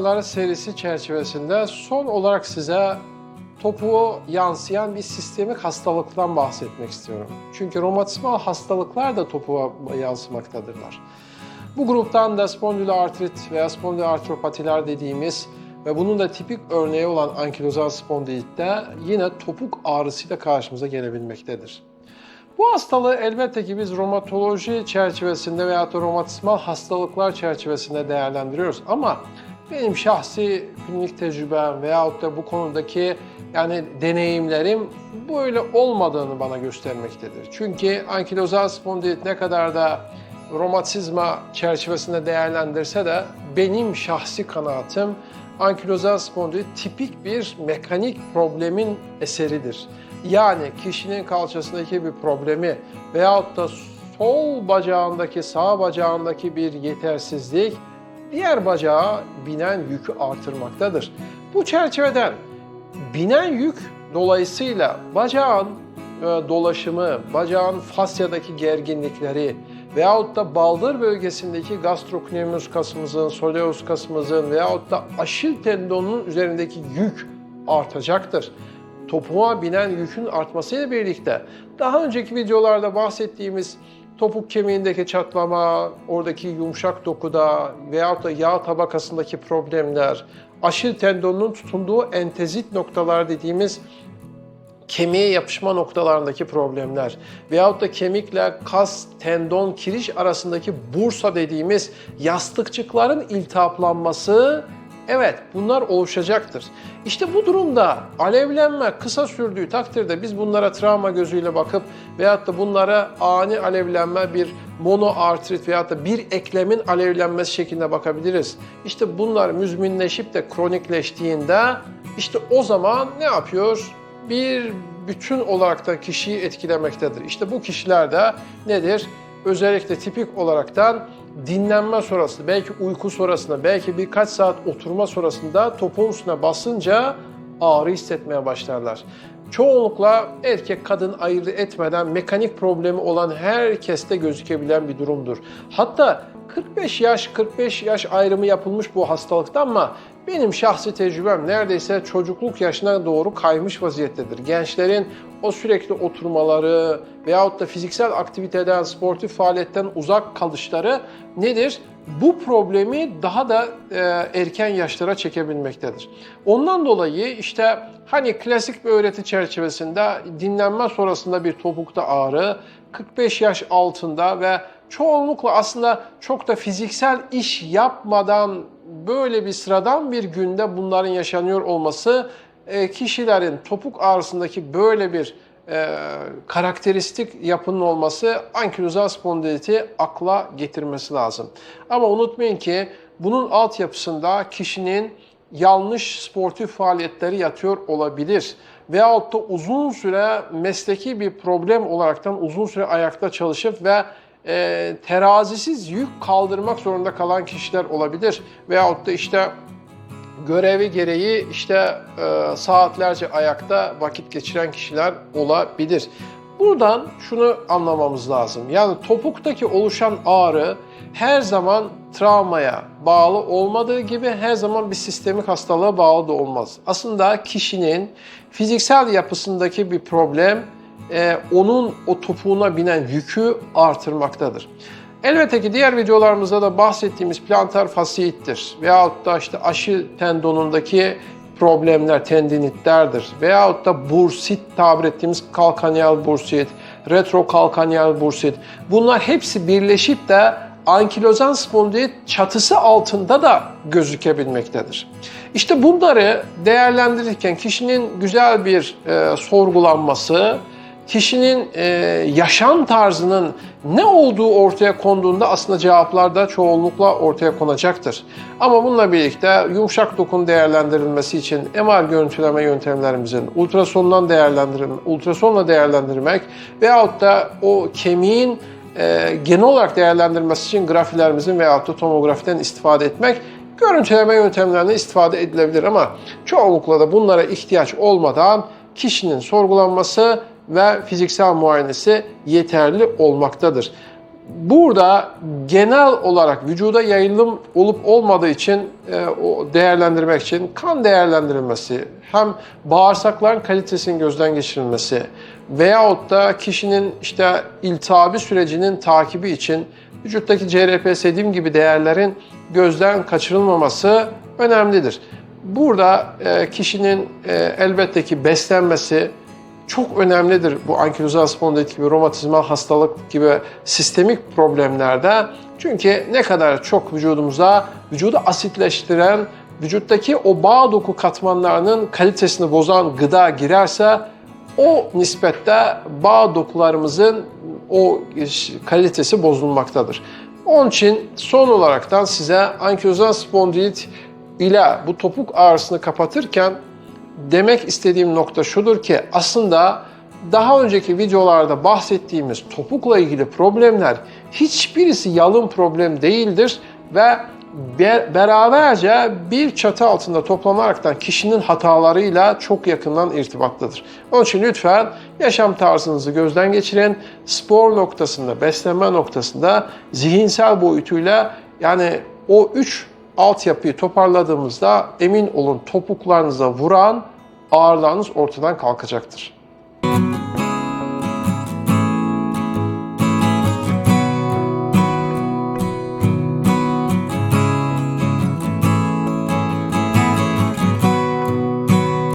ağrıları serisi çerçevesinde son olarak size topuğu yansıyan bir sistemik hastalıktan bahsetmek istiyorum. Çünkü romatizmal hastalıklar da topuğa yansımaktadırlar. Bu gruptan da spondiloartrit veya spondiloartropatiler dediğimiz ve bunun da tipik örneği olan ankilozal spondilitte yine topuk ağrısıyla karşımıza gelebilmektedir. Bu hastalığı elbette ki biz romatoloji çerçevesinde veya da romatizmal hastalıklar çerçevesinde değerlendiriyoruz ama benim şahsi klinik tecrübem veyahut da bu konudaki yani deneyimlerim böyle olmadığını bana göstermektedir. Çünkü ankilozal spondilit ne kadar da romatizma çerçevesinde değerlendirse de benim şahsi kanaatim ankilozal spondilit tipik bir mekanik problemin eseridir. Yani kişinin kalçasındaki bir problemi veyahut da sol bacağındaki sağ bacağındaki bir yetersizlik diğer bacağa binen yükü artırmaktadır. Bu çerçeveden binen yük dolayısıyla bacağın e, dolaşımı, bacağın fasyadaki gerginlikleri veyahut da baldır bölgesindeki gastrocnemius kasımızın, soleus kasımızın veyahut da aşil tendonunun üzerindeki yük artacaktır. Topuğa binen yükün artmasıyla birlikte daha önceki videolarda bahsettiğimiz topuk kemiğindeki çatlama, oradaki yumuşak dokuda veyahut da yağ tabakasındaki problemler, aşil tendonunun tutunduğu entezit noktalar dediğimiz kemiğe yapışma noktalarındaki problemler veyahut da kemikle kas, tendon, kiriş arasındaki bursa dediğimiz yastıkçıkların iltihaplanması Evet, bunlar oluşacaktır. İşte bu durumda alevlenme kısa sürdüğü takdirde biz bunlara travma gözüyle bakıp veyahut da bunlara ani alevlenme bir monoartrit veyahut da bir eklemin alevlenmesi şeklinde bakabiliriz. İşte bunlar müzminleşip de kronikleştiğinde işte o zaman ne yapıyor? Bir bütün olarak da kişiyi etkilemektedir. İşte bu kişilerde nedir? Özellikle tipik olaraktan dinlenme sonrasında, belki uyku sonrasında, belki birkaç saat oturma sonrasında topuğun üstüne basınca ağrı hissetmeye başlarlar. Çoğunlukla erkek kadın ayırt etmeden mekanik problemi olan herkeste gözükebilen bir durumdur. Hatta 45 yaş 45 yaş ayrımı yapılmış bu hastalıkta ama benim şahsi tecrübem neredeyse çocukluk yaşına doğru kaymış vaziyettedir. Gençlerin o sürekli oturmaları veyahut da fiziksel aktiviteden, sportif faaliyetten uzak kalışları nedir? Bu problemi daha da e, erken yaşlara çekebilmektedir. Ondan dolayı işte hani klasik bir öğreti çerçevesinde dinlenme sonrasında bir topukta ağrı, 45 yaş altında ve çoğunlukla aslında çok da fiziksel iş yapmadan böyle bir sıradan bir günde bunların yaşanıyor olması e, kişilerin topuk ağrısındaki böyle bir e, karakteristik yapının olması ankilozal spondiliti akla getirmesi lazım. Ama unutmayın ki bunun altyapısında kişinin yanlış sportif faaliyetleri yatıyor olabilir. Veyahut da uzun süre mesleki bir problem olaraktan uzun süre ayakta çalışıp ve e, terazisiz yük kaldırmak zorunda kalan kişiler olabilir. Veyahut da işte görevi gereği işte e, saatlerce ayakta vakit geçiren kişiler olabilir. Buradan şunu anlamamız lazım. Yani topuktaki oluşan ağrı her zaman travmaya bağlı olmadığı gibi her zaman bir sistemik hastalığa bağlı da olmaz. Aslında kişinin fiziksel yapısındaki bir problem e, onun o topuğuna binen yükü artırmaktadır. Elbette ki diğer videolarımızda da bahsettiğimiz plantar fasiyittir veyahut da işte aşı tendonundaki problemler, tendinitlerdir veyahut da bursit tabir ettiğimiz kalkanyal bursit, retrokalkanyal bursit. Bunlar hepsi birleşip de ankilozan spondilit çatısı altında da gözükebilmektedir. İşte bunları değerlendirirken kişinin güzel bir e, sorgulanması, kişinin e, yaşam tarzının ne olduğu ortaya konduğunda aslında cevaplar da çoğunlukla ortaya konacaktır. Ama bununla birlikte yumuşak dokun değerlendirilmesi için MR görüntüleme yöntemlerimizin ultrasondan değerlendirilme, ultrasonla değerlendirmek veyahut da o kemiğin e, genel olarak değerlendirilmesi için grafilerimizin veyahut da tomografiden istifade etmek görüntüleme yöntemlerinden istifade edilebilir ama çoğunlukla da bunlara ihtiyaç olmadan kişinin sorgulanması ve fiziksel muayenesi yeterli olmaktadır. Burada genel olarak vücuda yayılım olup olmadığı için e, o değerlendirmek için kan değerlendirilmesi, hem bağırsakların kalitesinin gözden geçirilmesi veyahut da kişinin işte iltihabi sürecinin takibi için vücuttaki CRP, dediğim gibi değerlerin gözden kaçırılmaması önemlidir. Burada e, kişinin e, elbette ki beslenmesi, çok önemlidir bu ankilozal spondilit gibi romatizmal hastalık gibi sistemik problemlerde. Çünkü ne kadar çok vücudumuza vücudu asitleştiren, vücuttaki o bağ doku katmanlarının kalitesini bozan gıda girerse o nispette bağ dokularımızın o kalitesi bozulmaktadır. Onun için son olaraktan size ankilozal spondilit ile bu topuk ağrısını kapatırken demek istediğim nokta şudur ki aslında daha önceki videolarda bahsettiğimiz topukla ilgili problemler hiçbirisi yalın problem değildir ve be- beraberce bir çatı altında toplanaraktan kişinin hatalarıyla çok yakından irtibatlıdır. Onun için lütfen yaşam tarzınızı gözden geçirin. Spor noktasında, beslenme noktasında zihinsel boyutuyla yani o üç altyapıyı toparladığımızda emin olun topuklarınıza vuran ağırlığınız ortadan kalkacaktır.